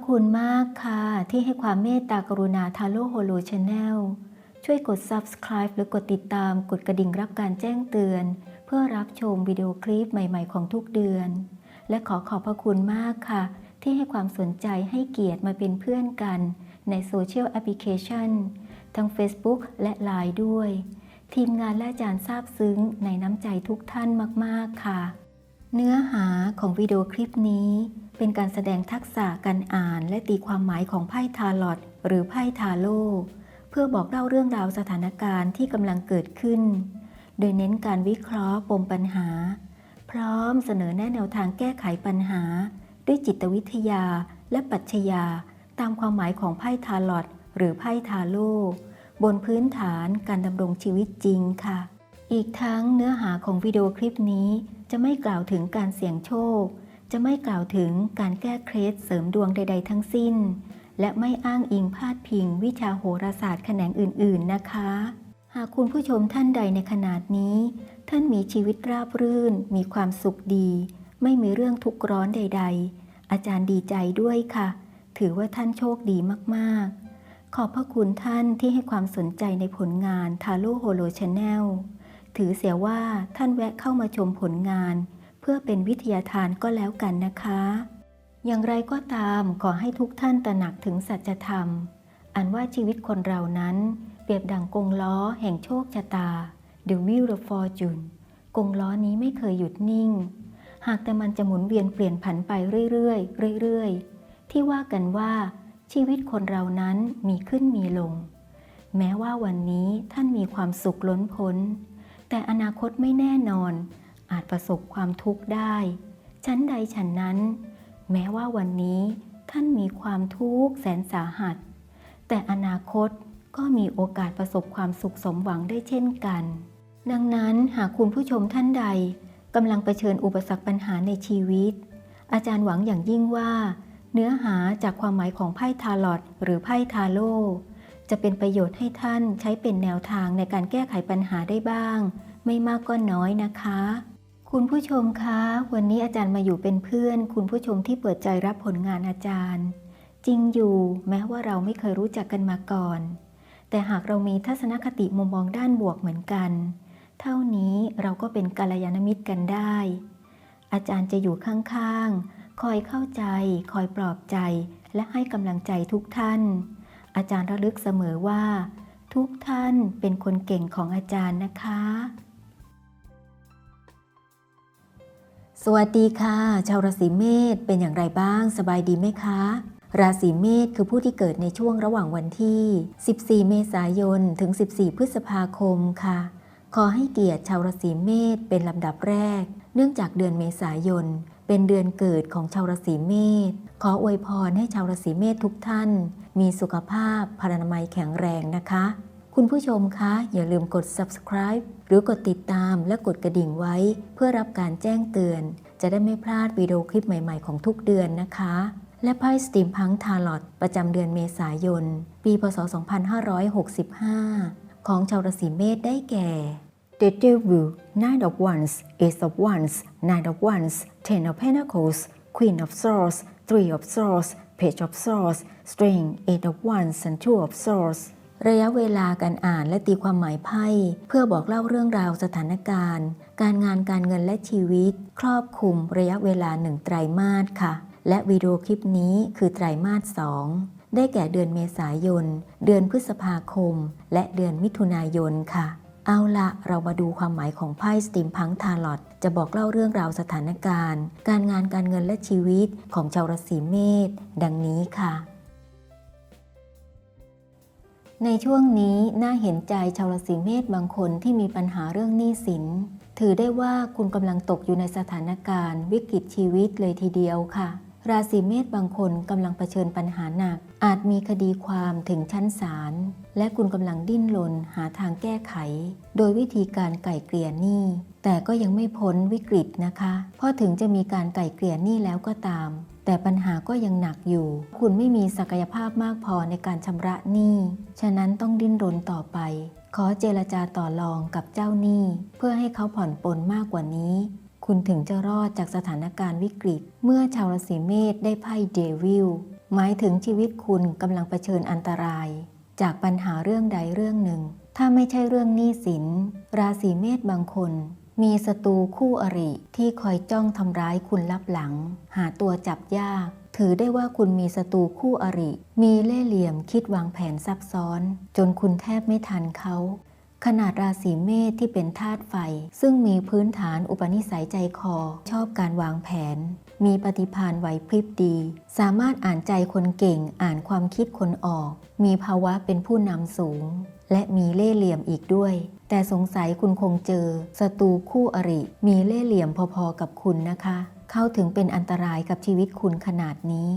อบคุณมากค่ะ ที่ให้ความเมตตากรุณาทาโร่โฮโลชาแนลช่วยกด subscribe หรือกดติดตามกดกระดิ่งรับการแจ้งเตือน เพื่อรับชมวิดีโอคลิปใหม่ๆของทุกเดือน และขอขอบพระคุณมากค่ะ ที่ให้ความสนใจให้เกียรติมาเป็นเพื่อนกันในโซเชียลแอปพลิเคชันทั้ง Facebook และ Line ด้วย ทีมงานและอาจารย์ซาบซึ้งในน้ำใจทุกท่านมาก ๆ ค่ะ เนื้อหาของวิดีโอคลิปนี้ เป็นการแสดงทักษะการอ่านและตีความหมายของไพ่ทาลอตหรือไพ่ทาโร่เพื่อบอกเล่าเรื่องราวสถานการณ์ที่กำลังเกิดขึ้น โดยเน้นการวิเคราะห์ปมปัญหา พร้อมเสนอแนะแนวทางแก้ไขปัญหา ด้วยจิตวิทยาและปัชญาตามความหมายของไพ่ทาลอตหรือไพ่ทาโร่บนพื้นฐานการดำรงชีวิตจริงค่ะ อีกทั้งเนื้อหาของวิดีโอคลิปนี้จะไม่กล่าวถึงการเสี่ยงโชค จะไม่กล่าวถึงการแก้เคล็ดเสริมดวงใด ๆ ทั้งสิ้น และไม่อ้างอิงพาดพิง วิชาโหราศาสตร์แขนงอื่น ๆ นะคะ หากคุณผู้ชมท่านใดในขนาดนี้ ท่านมีชีวิตราบรื่น มีความสุขดี ไม่มีเรื่องทุกข์ร้อนใด ๆ อาจารย์ดีใจด้วยค่ะ ถือว่าท่านโชคดีมาก ๆ ขอบพระคุณท่านที่ให้ความสนใจในผลงานทาโร่โฮโลชาแนลถือเสียว่าท่านแวะเข้ามาชมผลงาน เพื่อเป็นวิทยาทานก็แล้วกันนะคะ อย่างไรก็ตามขอให้ทุกท่านตระหนักถึงสัจธรรม อันว่าชีวิตคนเรานั้น เปรียบดังกงล้อแห่งโชคชะตา The Wheel of Fortune กงล้อนี้ไม่เคยหยุดนิ่ง หากแต่มันจะหมุนเวียนเปลี่ยนผันไปเรื่อยๆเรื่อยๆ ที่ว่ากันว่า ชีวิตคนเรานั้นมีขึ้นมีลง แม้ว่าวันนี้ท่านมีความสุขล้นพ้น แต่อนาคตไม่แน่นอน อาจประสบความทุกข์ได้ ชั้นใดฉันนั้น แม้ว่าวันนี้ท่านมีความทุกข์แสนสาหัส แต่อนาคตก็มีโอกาสประสบความสุขสมหวังได้เช่นกัน ดังนั้นหากคุณผู้ชมท่านใดกำลังเผชิญอุปสรรคปัญหาในชีวิต อาจารย์หวังอย่างยิ่งว่า เนื้อหาจากความหมายของไพ่ทาลอตหรือไพ่ทาโร่จะเป็นประโยชน์ให้ท่านใช้เป็นแนวทางในการแก้ไขปัญหาได้บ้าง ไม่มากก็น้อยนะคะ คุณผู้ชมคะ วันนี้อาจารย์มาอยู่เป็นเพื่อน คุณผู้ชมที่เปิดใจรับผลงานอาจารย์ จริงอยู่แม้ว่าเราไม่เคยรู้จักกันมาก่อน แต่หากเรามีทัศนคติมุมมองด้านบวกเหมือนกัน เท่านี้เราก็เป็นกัลยาณมิตรกันได้ อาจารย์จะอยู่ข้างๆ คอยเข้าใจ คอยปลอบใจ และให้กำลังใจทุกท่าน อาจารย์ระลึกเสมอว่า ทุกท่านเป็นคนเก่งของอาจารย์นะคะ สวัสดีค่ะ ชาวราศีเมษเป็นอย่างไรบ้าง สบายดีไหมคะ ราศีเมษคือผู้ที่เกิดในช่วงระหว่างวันที่ 14 เมษายน ถึง 14 พฤษภาคมค่ะ ขอให้เกียรติชาวราศีเมษเป็นลำดับแรก เนื่องจากเดือนเมษายน เป็นเดือนเกิดของชาวราศีเมษขออวยพรให้ชาวราศีเมษทุกท่าน มีสุขภาพพรรณนามัยแข็งแรงนะคะ คุณผู้ชมคะ อย่าลืมกด subscribe หรือกดติดตามและกดกระดิ่งไว้ เพื่อรับการแจ้งเตือน จะได้ไม่พลาดวิดีโอคลิปใหม่ ๆ ของทุกเดือนนะคะ และไพ่สตีมพังทารลอตประจำเดือนเมษายน ปีพศ 2565 ของชาวราศีเมษได้แก่ The Devil Nine of Wands Ace of Wands Nine of Wands Ten of Pentacles Queen of Swords Three of Swords Page of Swords String Eight of Wands and Two of Swords ระยะเวลาการอ่านและตีความหมายไพ่ เพื่อบอกเล่าเรื่องราวสถานการณ์ การงานการเงินและชีวิต ครอบคลุมระยะเวลาหนึ่งไตรมาสค่ะ และวิดีโอคลิปนี้คือไตรมาสสองได้แก่เดือนเมษายน เดือนพฤษภาคม และเดือนมิถุนายนค่ะ เอาละเรามาดูความหมายของไพ่สตีมพังทาลอตจะบอกเล่าเรื่องราวสถานการณ์ การงานการเงินและชีวิตของชาวราศีเมษดังนี้ค่ะ ในช่วงนี้น่าเห็นใจชาวราศีเมษบางคนที่มีปัญหาเรื่องหนี้สิน ถือได้ว่าคุณกำลังตกอยู่ในสถานการณ์วิกฤตชีวิตเลยทีเดียวค่ะ ราศีเมษบางคนกำลังเผชิญปัญหาหนัก อาจมีคดีความถึงชั้นศาลและคุณกำลังดิ้นรนหาทางแก้ไข โดยวิธีการไก่เกลี่ยหนี้แต่ก็ยังไม่พ้นวิกฤตนะคะ เพราะถึงจะมีการไก่เกลี่ยหนี้แล้วก็ตามแต่ปัญหาก็ยังหนักอยู่ คุณไม่มีศักยภาพมากพอในการชำระหนี้ ฉะนั้นต้องดิ้นรนต่อไป ขอเจรจาต่อรองกับเจ้าหนี้ เพื่อให้เขาผ่อนปลนมากกว่านี้ คุณถึงจะรอดจากสถานการณ์วิกฤต เมื่อชาวราศีเมษได้ไพ่เดวิลหมายถึงชีวิตคุณกำลังเผชิญอันตราย จากปัญหาเรื่องใดเรื่องหนึ่ง ถ้าไม่ใช่เรื่องหนี้สิน ราศีเมษบางคน มีศัตรูคู่อริที่คอยจ้องทำร้ายคุณลับหลัง หาตัวจับยาก ถือได้ว่าคุณมีศัตรูคู่อริ มีเล่ห์เหลี่ยมคิดวางแผนซับซ้อน จนคุณแทบไม่ทันเขา ขนาดราศีเมษที่เป็นธาตุไฟ ซึ่งมีพื้นฐานอุปนิสัยใจคอ ชอบการวางแผน มีปฏิภาณไหวพริบดี สามารถอ่านใจคนเก่งอ่านความคิดคนออก มีภาวะเป็นผู้นำสูง และมีเล่ห์เหลี่ยมอีกด้วย แต่สงสัยคุณคงเจอศัตรูคู่อริ มีเล่ห์เหลี่ยมพอๆกับคุณนะคะ เข้าถึงเป็นอันตรายกับชีวิตคุณขนาดนี้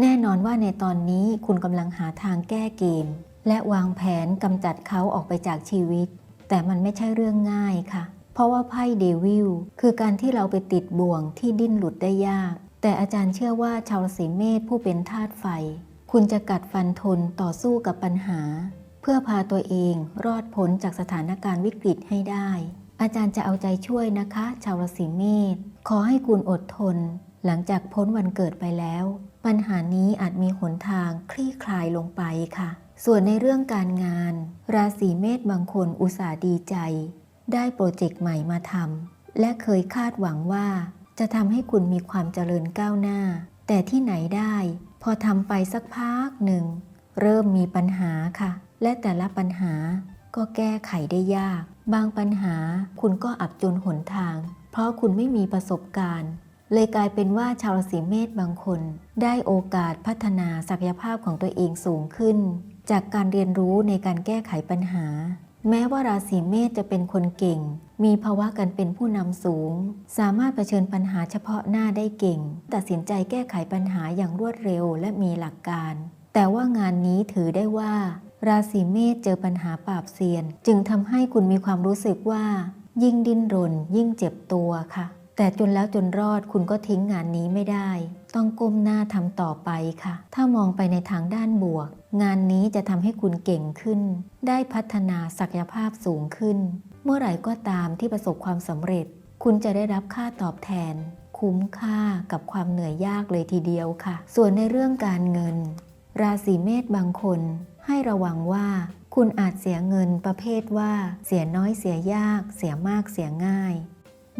แน่นอนว่าในตอนนี้คุณกำลังหาทางแก้เกม และวางแผนกำจัดเขาออกไปจากชีวิต แต่มันไม่ใช่เรื่องง่ายค่ะ เพราะว่าไพ่เดวิลคือการที่เราไปติดบ่วงที่ดิ้นหลุดได้ยาก แต่อาจารย์เชื่อว่าชาวราศีเมษผู้เป็นธาตุไฟ คุณจะกัดฟันทนต่อสู้กับปัญหา พื่อพาตัวเองรอดพ้นจากสถานการณ์วิกฤตให้ได้ อาจารย์จะเอาใจช่วยนะคะ ชาวราศีเมษขอให้คุณอดทน หลังจากพ้นวันเกิดไปแล้ว ปัญหานี้อาจมีหนทางคลี่คลายลงไปค่ะ ส่วนในเรื่องการงาน ราศีเมษบางคนอุตส่าห์ดีใจ ได้โปรเจกต์ใหม่มาทำและเคยคาดหวังว่า จะทำให้คุณมีความเจริญก้าวหน้า แต่ที่ไหนได้ พอทำไปสักพักหนึ่ง เริ่มมีปัญหาค่ะ และแต่ละปัญหาก็แก้ไขได้ยาก บางปัญหาคุณก็อับจนหนทาง เพราะคุณไม่มีประสบการณ์ เลยกลายเป็นว่าชาวราศีเมษบางคน ได้โอกาสพัฒนาศักยภาพของตัวเองสูงขึ้น จากการเรียนรู้ในการแก้ไขปัญหา แม้ว่าราศีเมษจะเป็นคนเก่ง มีภาวะการเป็นผู้นำสูง สามารถเผชิญปัญหาเฉพาะหน้าได้เก่ง ตัดสินใจแก้ไขปัญหาอย่างรวดเร็วและมีหลักการ แต่ว่างานนี้ถือได้ว่า ราศีเมษเจอปัญหาปราบเซียน จึงทำให้คุณมีความรู้สึกว่า ยิ่งดิ้นรน ยิ่งเจ็บตัวค่ะ แต่จนแล้วจนรอดคุณก็ทิ้งงานนี้ไม่ได้ ต้องก้มหน้าทำต่อไปค่ะ ถ้ามองไปในทางด้านบวก งานนี้จะทำให้คุณเก่งขึ้น ได้พัฒนาศักยภาพสูงขึ้น เมื่อไหร่ก็ตามที่ประสบความสำเร็จ คุณจะได้รับค่าตอบแทน คุ้มค่ากับความเหนื่อยยากเลยทีเดียวค่ะ ส่วนในเรื่องการเงิน ราศีเมษบางคน ให้ระวังว่า คุณอาจเสียเงินประเภทว่า เสียน้อยเสียยาก เสียมากเสียง่าย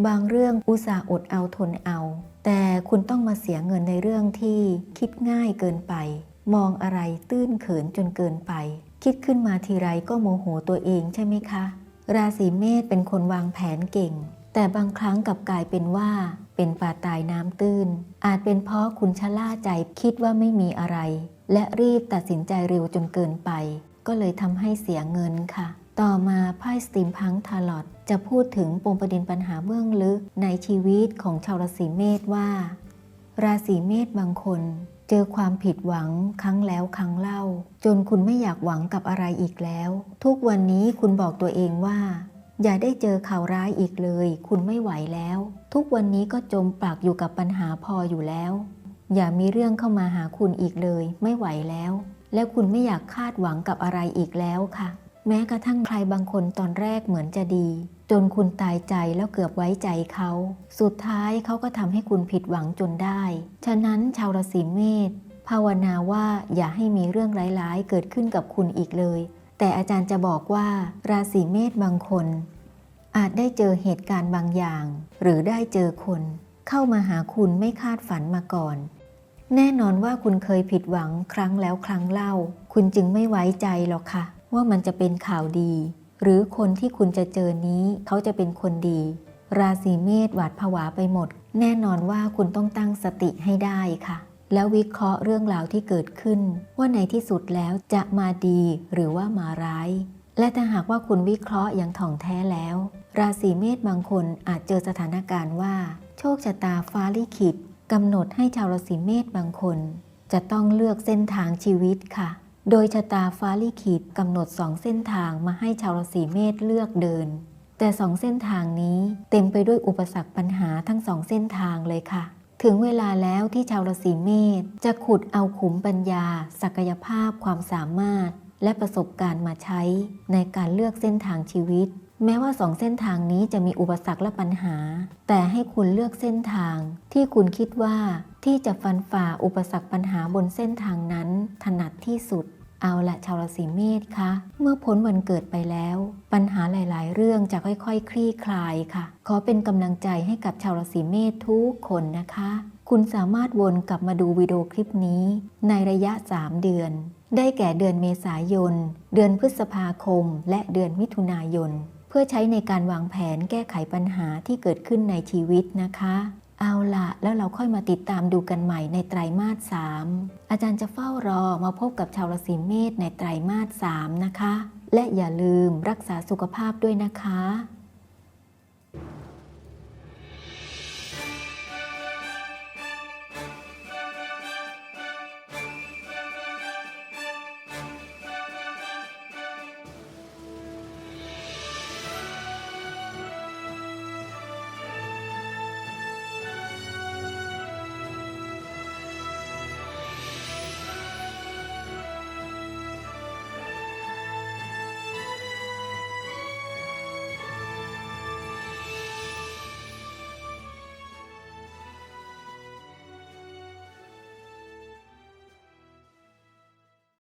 บางเรื่องอุตส่าห์อดเอาทนเอา แต่คุณต้องมาเสียเงินในเรื่องที่คิดง่ายเกินไป มองอะไรตื้นเขินจนเกินไป คิดขึ้นมาทีไรก็โมโหตัวเองใช่ไหมคะ ราศีเมษเป็นคนวางแผนเก่ง แต่บางครั้งกลับกลายเป็นว่าเป็นปลาตายน้ำตื้น อาจเป็นเพราะคุณชะล่าใจคิดว่าไม่มีอะไร และรีบตัดสินใจเร็วจนเกินไป ก็เลยทำให้เสียเงินค่ะ ต่อมาไพ่สตีมพังทาลอตจะพูดถึงปมประเด็นปัญหาเบื้องลึกในชีวิตของชาวราศีเมษว่า ราศีเมษบางคนเจอความผิดหวังครั้งแล้วครั้งเล่า จนคุณไม่อยากหวังกับอะไรอีกแล้ว ทุกวันนี้คุณบอกตัวเองว่า อย่าได้เจอข่าวร้ายอีกเลย คุณไม่ไหวแล้ว ทุกวันนี้ก็จมปลักอยู่กับปัญหาพออยู่แล้ว อย่ามีเรื่องเข้ามาหาคุณอีกเลย ไม่ไหวแล้ว และคุณไม่อยากคาดหวังกับอะไรอีกแล้วค่ะ แม้กระทั่งใครบางคนตอนแรกเหมือนจะดี จนคุณตายใจแล้วเกือบไว้ใจเขา สุดท้ายเขาก็ทำให้คุณผิดหวังจนได้ ฉะนั้นชาวราศีเมษภาวนาว่าอย่าให้มีเรื่องร้ายๆ เกิดขึ้นกับคุณอีกเลย แต่อาจารย์จะบอกว่าราศีเมษบางคน อาจได้เจอเหตุการณ์บางอย่าง หรือได้เจอคน เข้ามาหาคุณไม่คาดฝันมาก่อน แน่นอนว่าคุณเคยผิดหวังครั้งแล้วครั้งเล่า คุณจึงไม่ไว้ใจหรอกค่ะ ว่ามันจะเป็นข่าวดี หรือคนที่คุณจะเจอนี้เขาจะเป็นคนดี ราศีเมษหวาดผวาไปหมด แน่นอนว่าคุณต้องตั้งสติให้ได้ค่ะ แล้ววิเคราะห์เรื่องราวที่เกิดขึ้น ว่าในที่สุดแล้วจะมาดีหรือว่ามาร้าย และถ้าหากว่าคุณวิเคราะห์อย่างถ่องแท้แล้ว ราศีเมษบางคนอาจเจอสถานการณ์ว่า โชคชะตาฟ้าลิขิต กำหนดให้ชาวราศีเมษบางคน จะต้องเลือกเส้นทางชีวิตค่ะ โดยชะตาฟ้าลิขิตกำหนดสองเส้นทางมาให้ชาวราศีเมษเลือกเดิน แต่สองเส้นทางนี้เต็มไปด้วยอุปสรรคปัญหาทั้งสองเส้นทางเลยค่ะ ถึงเวลาแล้วที่ชาวราศีเมษจะขุดเอาขุมปัญญา ศักยภาพความสามารถ และประสบการณ์มาใช้ในการเลือกเส้นทางชีวิต แม้ว่าสองเส้นทางนี้จะมีอุปสรรคและปัญหา แต่ให้คุณเลือกเส้นทาง ที่คุณคิดว่าที่จะฟันฝ่าอุปสรรคปัญหาบนเส้นทางนั้น ถนัดที่สุด เอาละชาวราศีเมษคะ เมื่อพ้นวันเกิดไปแล้ว ปัญหาหลาย ๆ เรื่องจะค่อยๆคลี่คลายค่ะ ขอเป็นกำลังใจให้กับชาวราศีเมษทุกคนนะคะ คุณสามารถวนกลับมาดูวิดีโอคลิปนี้ ในระยะ 3 เดือน ได้แก่เดือนเมษายน เดือนพฤษภาคม และเดือนมิถุนายน เพื่อใช้ในการวางแผนแก้ไขปัญหาที่เกิดขึ้นในชีวิตนะคะ เอาละแล้วเราค่อยมาติดตามดูกันใหม่ในไตรมาส 3 อาจารย์จะเฝ้ารอมาพบกับชาวราศีเมษในไตรมาส 3 นะคะ และอย่าลืมรักษาสุขภาพด้วยนะคะ